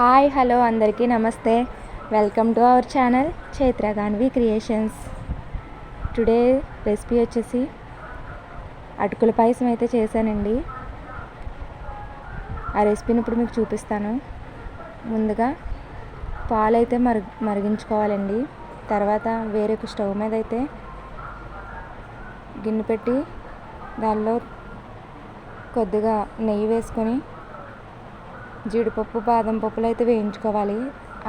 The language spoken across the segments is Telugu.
హాయ్ హలో అందరికీ నమస్తే. Welcome to our channel Chaitra Ganvi creations. Today recipe వచ్చేసి అటుకుల పాయసం అయితే చేశానండి. ఆ రెసిపీని ఇప్పుడు మీకు చూపిస్తాను. ముందుగా పాలు అయితే మరు మరిగించుకోవాలండి. తర్వాత వేరే స్టవ్ మీద అయితే గిన్నె పెట్టి దానిలో కొద్దిగా నెయ్యి వేసుకొని జీడిపప్పు బాదం పప్పులు అయితే వేయించుకోవాలి.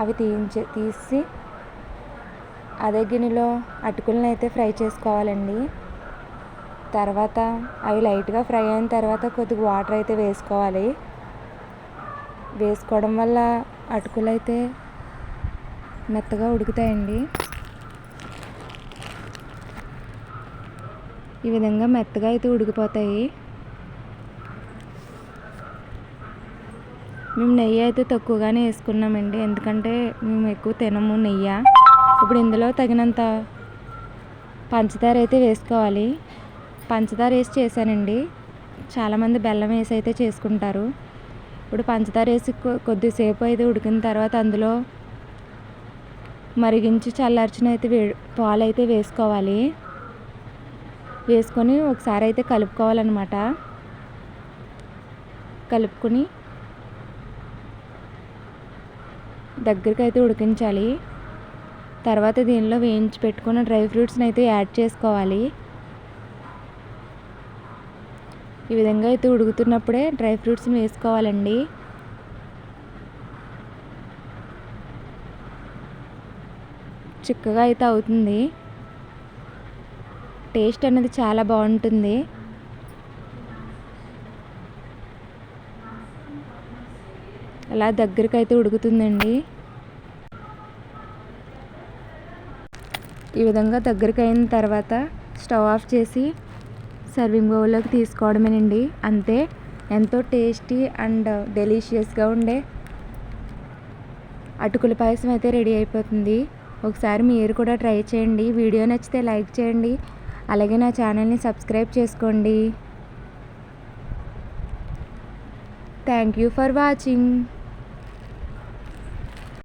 అవి తీయించి తీసి అదే గిన్నెలో అటుకులను అయితే ఫ్రై చేసుకోవాలండి. తర్వాత అవి లైట్గా ఫ్రై అయిన తర్వాత కొద్దిగా వాటర్ అయితే వేసుకోవాలి. వేసుకోవడం వల్ల అటుకులు అయితే మెత్తగా ఉడుకుతాయండి. ఈ విధంగా మెత్తగా అయితే ఉడికిపోతాయి. మేము నెయ్యి అయితే తక్కువగానే వేసుకున్నామండి. ఎందుకంటే మేము ఎక్కువ తినము నెయ్యి. ఇప్పుడు ఇందులో తగినంత పంచదార అయితే వేసుకోవాలి. పంచదార వేసి చేశానండి. చాలామంది బెల్లం వేసి అయితే చేసుకుంటారు. ఇప్పుడు పంచదార వేసి కొద్దిసేపు అయితే ఉడికిన తర్వాత అందులో మరిగించి చల్లార్చిన అయితే వే పాలు అయితే వేసుకోవాలి. వేసుకొని ఒకసారి అయితే కలుపుకోవాలన్నమాట. కలుపుకొని దగ్గరికి అయితే ఉడికించాలి. తర్వాత దీనిలో వేయించి పెట్టుకున్న డ్రై ఫ్రూట్స్ని అయితే యాడ్ చేసుకోవాలి. ఈ విధంగా అయితే ఉడుకుతున్నప్పుడే డ్రై ఫ్రూట్స్ని వేసుకోవాలండి. చిక్కగా అయితే అవుతుంది. టేస్ట్ అనేది చాలా బాగుంటుంది. అలా దగ్గరికి అయితే ఉడుకుతుందండి. ఈ విధంగా దగ్గరికి అయిన తర్వాత స్టవ్ ఆఫ్ చేసి సర్వింగ్ బౌల్లోకి తీసుకోవడమేనండి. అంతే ఎంతో టేస్టీ అండ్ డెలీషియస్గా ఉండే అటుకుల పాయసం అయితే రెడీ అయిపోతుంది. ఒకసారి మీరు కూడా ట్రై చేయండి. వీడియో నచ్చితే లైక్ చేయండి. అలాగే నా ఛానల్ని సబ్స్క్రైబ్ చేసుకోండి. Thank you for watching.